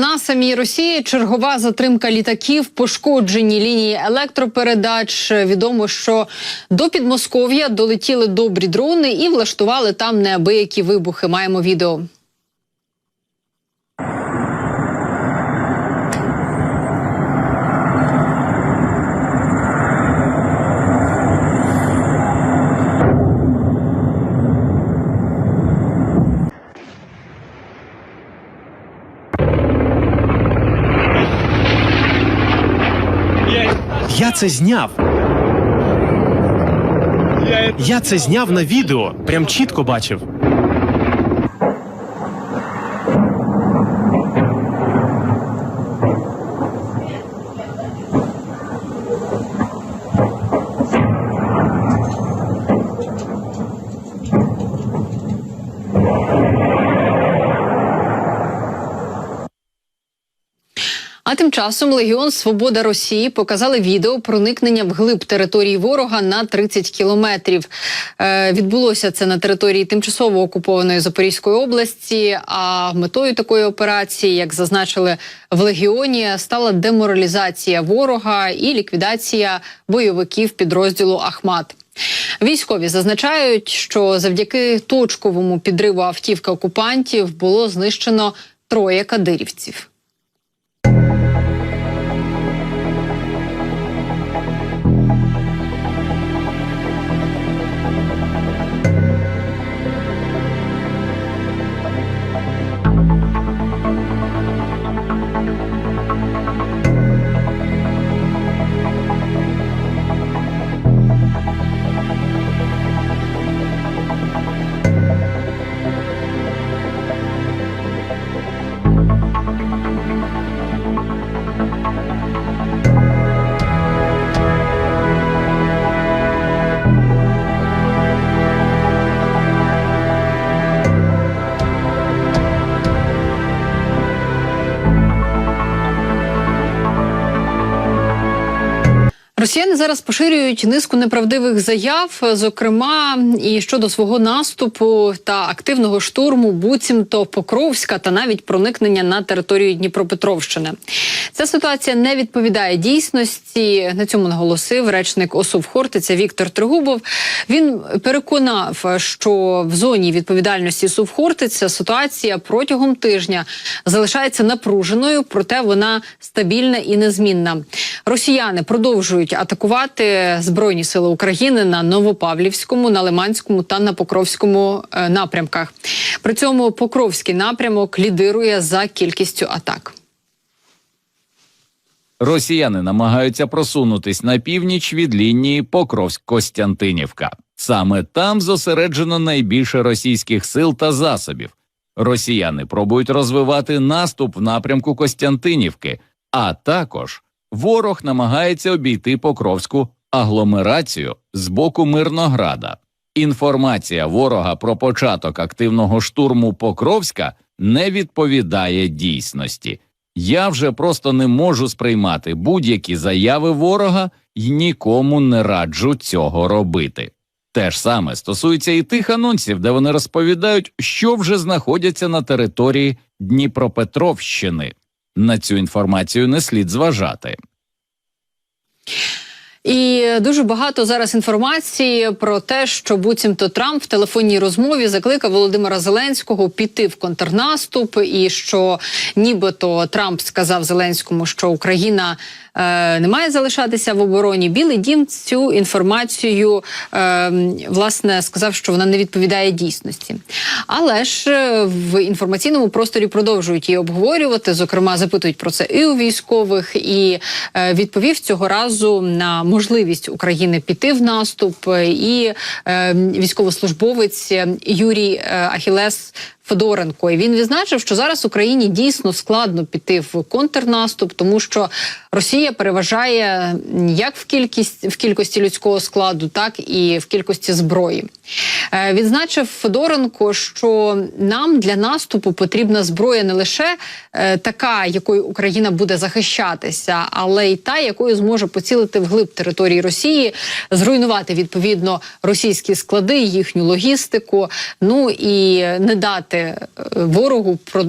На самій Росії чергова затримка літаків, пошкоджені лінії електропередач. Відомо, що до Підмосков'я долетіли добрі дрони і влаштували там неабиякі вибухи. Маємо відео. Я це зняв. Я це зняв на відео. Прям чітко бачив. Часом Легіон Свобода Росії показали відео проникнення вглиб території ворога на 30 кілометрів. Е, відбулося це на території тимчасово окупованої Запорізької області. А метою такої операції, як зазначили в Легіоні, стала деморалізація ворога і ліквідація бойовиків підрозділу Ахмат. Військові зазначають, що завдяки точковому підриву автівки окупантів було знищено троє кадирівців. Росіяни зараз поширюють низку неправдивих заяв, зокрема і щодо свого наступу та активного штурму, буцімто Покровська та навіть проникнення на територію Дніпропетровщини. Ця ситуація не відповідає дійсності. На цьому наголосив речник ОСУВ Хортиця Віктор Тригубов. Він переконав, що в зоні відповідальності СУВ Хортиця ситуація протягом тижня залишається напруженою, проте вона стабільна і незмінна. Росіяни продовжують атакувати збройні сили України на Новопавлівському, на Лиманському та на Покровському е, напрямках. При цьому Покровський напрямок лідирує за кількістю атак. Росіяни намагаються просунутись на північ від лінії Покровськ-Костянтинівка. Саме там зосереджено найбільше російських сил та засобів. Росіяни пробують розвивати наступ в напрямку Костянтинівки, а також ворог намагається обійти Покровську агломерацію з боку Мирнограда. Інформація ворога про початок активного штурму Покровська не відповідає дійсності. Я вже просто не можу сприймати будь-які заяви ворога і нікому не раджу цього робити. Те ж саме стосується і тих анонсів, де вони розповідають, що вже знаходяться на території Дніпропетровщини. На цю інформацію не слід зважати. І дуже багато зараз інформації про те, що буцімто Трамп в телефонній розмові закликав Володимира Зеленського піти в контрнаступ, і що нібито Трамп сказав Зеленському, що Україна е, не має залишатися в обороні. Білий дім цю інформацію е, власне сказав, що вона не відповідає дійсності. Але ж е, в інформаційному просторі продовжують її обговорювати. Зокрема, запитують про це і у військових, і е, відповів цього разу на можливість України піти в наступ. І е, військовослужбовець Юрій е, Ахілес Федоренко. І він відзначив, що зараз Україні дійсно складно піти в контрнаступ, тому що Росія переважає як в кількість в кількості людського складу, так і в кількості зброї. Е, Відзначив Федоренко, що нам для наступу потрібна зброя не лише е, така, якою Україна буде захищатися, але й та, якою зможе поцілити вглиб території Росії, зруйнувати відповідно російські склади, їхню логістику. Ну і не дати е, ворогу про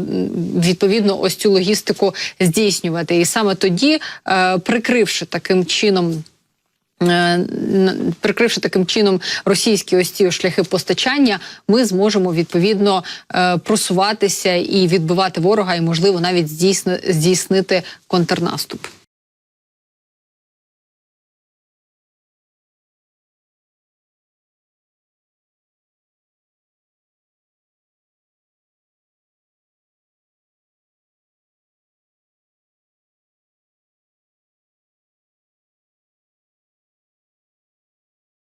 відповідно ось цю логістику здійснювати. І саме тоді, е, прикривши таким чином. е, Прикривши таким чином російські ось ці шляхи постачання, ми зможемо відповідно просуватися і відбивати ворога, і можливо навіть здійсни- здійснити контрнаступ.